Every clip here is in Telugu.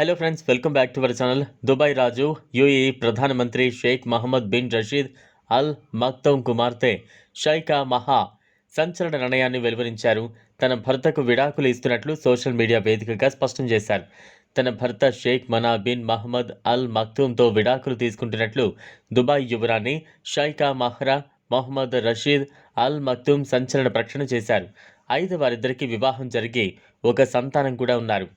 Hello friends welcome back to our channel Dubai Raju UAE ప్రధానమంత్రి Sheikh Mohammed bin Rashid Al Maktoum కుమార్తె షైకా మహా సంచలన నిర్ణయాన్ని వెలువరించారు. తన భర్తకు విడాకులు ఇస్తున్నట్లు సోషల్ మీడియా వేదికగా స్పష్టం చేశారు. తన భర్త షేక్ మనా బిన్ మహమ్మద్ అల్ మక్తూమ్తో విడాకులు తీసుకుంటున్నట్లు దుబాయ్ యువరాణి Shaikha Mahra Mohammed Rashid Al Maktoum సంచలన ప్రకటన చేశారు. అయితే వారిద్దరికీ వివాహం జరిగి ఒక సంతానం కూడా ఉన్నారు.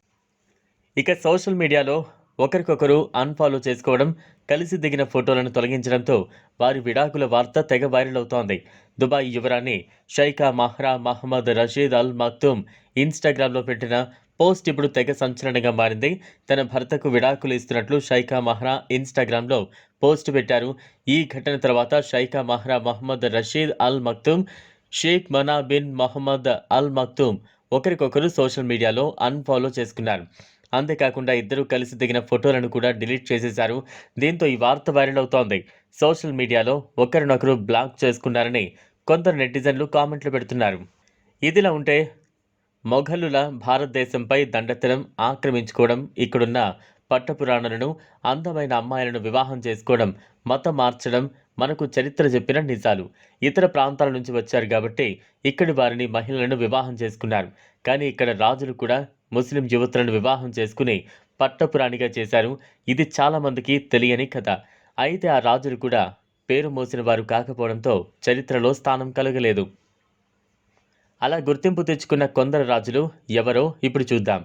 ఇక సోషల్ మీడియాలో ఒకరికొకరు అన్ఫాలో చేసుకోవడం కలిసి దిగిన ఫోటోలను తొలగించడంతో వారి విడాకుల వార్త తెగ వైరల్ అవుతోంది. దుబాయ్ యువరాణి Shaikha Mahra Mohammed Rashid Al Maktoum ఇన్స్టాగ్రామ్లో పెట్టిన పోస్ట్ ఇప్పుడు తెగ సంచలనంగా మారింది. తన భర్తకు విడాకులు ఇస్తున్నట్లు షైకా మహ్రా ఇన్స్టాగ్రామ్లో పోస్ట్ పెట్టారు. ఈ ఘటన తర్వాత Shaikha Mahra Mohammed Rashid Al Maktoum Sheikh Mana bin Mohammed Al Maktoum ఒకరికొకరు సోషల్ మీడియాలో అన్ఫాలో చేసుకున్నారు. అంతేకాకుండా ఇద్దరూ కలిసి దిగిన ఫోటోలను కూడా డిలీట్ చేసేశారు. దీంతో ఈ వార్త వైరల్ అవుతోంది. సోషల్ మీడియాలో ఒకరినొకరు బ్లాక్ చేసుకున్నారని కొందరు నెటిజన్లు కామెంట్లు పెడుతున్నారు. ఇదిలా ఉంటే మొఘలుల భారతదేశంపై దండెత్తడం ఆక్రమించుకోవడం ఇక్కడున్న పట్టపురాణులను అందమైన అమ్మాయిలను వివాహం చేసుకోవడం మతం మార్చడం మనకు చరిత్ర చెప్పిన నిజాలు. ఇతర ప్రాంతాల నుంచి వచ్చారు కాబట్టి ఇక్కడి వారిని మహిళలను వివాహం చేసుకున్నారు. కానీ ఇక్కడ రాజులు కూడా ముస్లిం యువతులను వివాహం చేసుకుని పట్టపురాణిగా చేశారు. ఇది చాలామందికి తెలియని కథ. అయితే ఆ రాజులు కూడా పేరు మోసిన వారు కాకపోవడంతో చరిత్రలో స్థానం కలగలేదు. అలా గుర్తింపు తెచ్చుకున్న కొందరు రాజులు ఎవరో ఇప్పుడు చూద్దాం.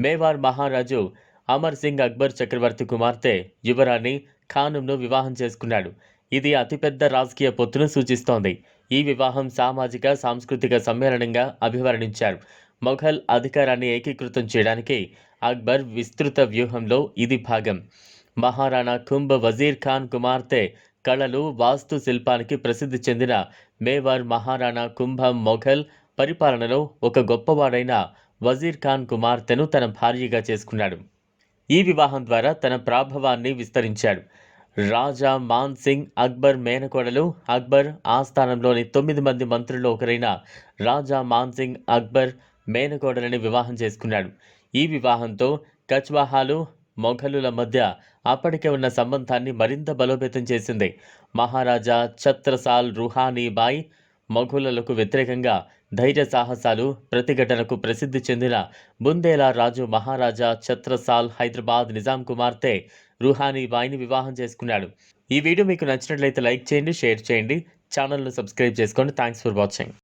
మేవార్ మహారాజు అమర్ సింగ్ అక్బర్ చక్రవర్తి కుమార్తె యువరాణి ఖానుంను వివాహం చేసుకున్నాడు. ఇది అతిపెద్ద రాజకీయ పొత్తును సూచిస్తోంది. ఈ వివాహం సామాజిక సాంస్కృతిక సమ్మేళనంగా అభివర్ణించారు. మొఘల్ అధికారాన్ని ఏకీకృతం చేయడానికి అక్బర్ విస్తృత వ్యూహంలో ఇది భాగం. మహారాణా కుంభ వజీర్ ఖాన్ కుమార్తె కళలు వాస్తు శిల్పానికి ప్రసిద్ధి చెందిన మేవార్ మహారాణా కుంభం మొఘల్ పరిపాలనలో ఒక గొప్పవాడైన వజీర్ ఖాన్ కుమార్తెను తన భార్యగా చేసుకున్నాడు. ఈ వివాహం ద్వారా తన ప్రాభవాన్ని విస్తరించాడు. రాజా మాన్ సింగ్ అక్బర్ మేనకోడలు అక్బర్ ఆస్థానంలోని తొమ్మిది మంది మంత్రుల్లో ఒకరైన రాజా మాన్ సింగ్ అక్బర్ మేనకోడలని వివాహం చేసుకున్నాడు. ఈ వివాహంతో కచ్వాహాలు మొఘలుల మధ్య అప్పటికే ఉన్న సంబంధాన్ని మరింత బలోపేతం చేసింది. మహారాజా ఛత్రసాల్ రుహానీ బాయ్ మొఘలులకు వ్యతిరేకంగా ధైర్య సాహసాలు ప్రతిఘటనకు ప్రసిద్ధి చెందిన బుందేలా రాజు మహారాజా ఛత్రసాల్ హైదరాబాద్ నిజాం కుమార్తె రుహానీ బాయ్ని వివాహం చేసుకున్నాడు. ఈ వీడియో మీకు నచ్చినట్లయితే లైక్ చేయండి షేర్ చేయండి. ఛానల్ను సబ్స్క్రైబ్ చేసుకోండి. Thanks for watching.